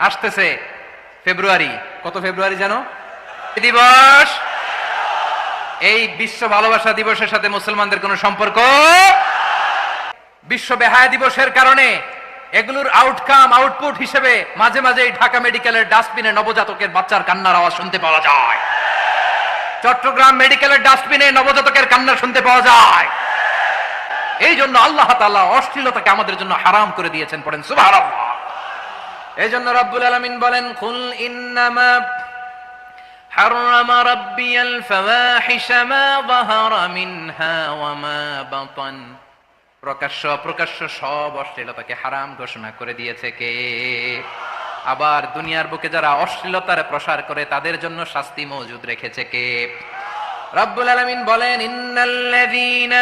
আসতেছে ফেব্রুয়ারি। কত ফেব্রুয়ারি জানো? দিবস। এই বিশ্ব ভালোবাসা দিবসের সাথে মুসলমানদের কোনো সম্পর্ক? বিশ্ব বেহায়া দিবসের কারণে এগুলোর আউটকাম আউটপুট হিসেবে মাঝে মাঝে ঢাকা মেডিকেলের ডাস্টবিনে নবজাতকের বাচ্চার কান্নার আওয়াজ শুনতে পাওয়া যায়। চট্টগ্রাম মেডিকেলের ডাস্টবিনে নবজাতকের কান্না শুনতে পাওয়া যায়। এই জন্য আল্লাহ তাআলা অশ্লীলতাকে আমাদের জন্য হারাম করে দিয়েছেন, পড়েন সুবহানাল্লাহ। এই জন্য রব্বুল আলামিন বলেন কুল ইন্নামা حرم ربي الفواحش ما ظهر منها وما بطن প্রকাশ্য প্রকাশ্য সব অশ্লীলতাকে হারাম ঘোষণা করে দিয়েছে কে আবার দুনিয়ার বুকে যারা অশ্লীলতার প্রসার করে তাদের জন্য শাস্তি মজুদ রেখেছে কে রব্বুল আলামিন বলেন ইন্নাল্লাযীনা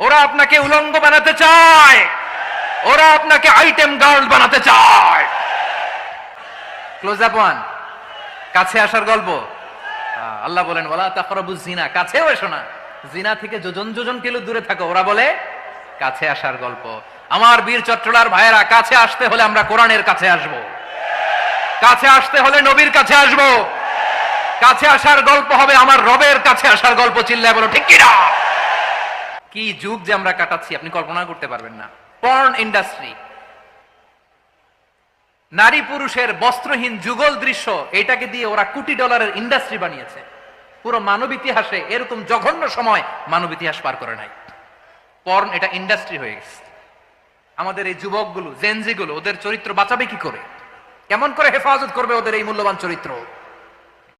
ওরা আপনাকে উলঙ্গ বানাতে চায়। ওরা আপনাকে আইটেম গার্ল বানাতে চায়। ক্লোজ আপ ওয়ান কাছে আসার গল্প। আল্লাহ বলেন বলা তাকরাবু জিনা কাছেও এসো না। জিনা থেকে যোজন যোজন কিলো দূরে থাকো। ওরা বলে, কাছে আসার গল্প। আমার বীর চট্টলার ভাইয়েরা, কাছে আসতে হলে আমরা কোরআনের কাছে আসব। কাছে আসতে হলে নবীর কাছে আসব। কাছে আসার গল্প হবে আমার রবের কাছে আসার গল্প চিল্লায় বলো, ঠিক কিনা? কি যুগ যে আমরা কাটাচ্ছি, আপনি কল্পনা করতে পারবেন না। পর্ন ইন্ডাস্ট্রি নারী পুরুষের বস্ত্রহীন যুগল দৃশ্য, এটাকে দিয়ে ওরা কোটি ডলারের ইন্ডাস্ট্রি বানিয়েছে। পুরো মানব ইতিহাসে এরকম জঘন্য সময় মানব ইতিহাস পার করে নাই। পর্ন এটা ইন্ডাস্ট্রি হয়ে গেছে। আমাদের এই যুবকগুলো জেনজিগুলো ওদের চরিত্র বাঁচাবে কি করে? কেমন করে হেফাজত করবে ওদের এই মূল্যবান চরিত্র?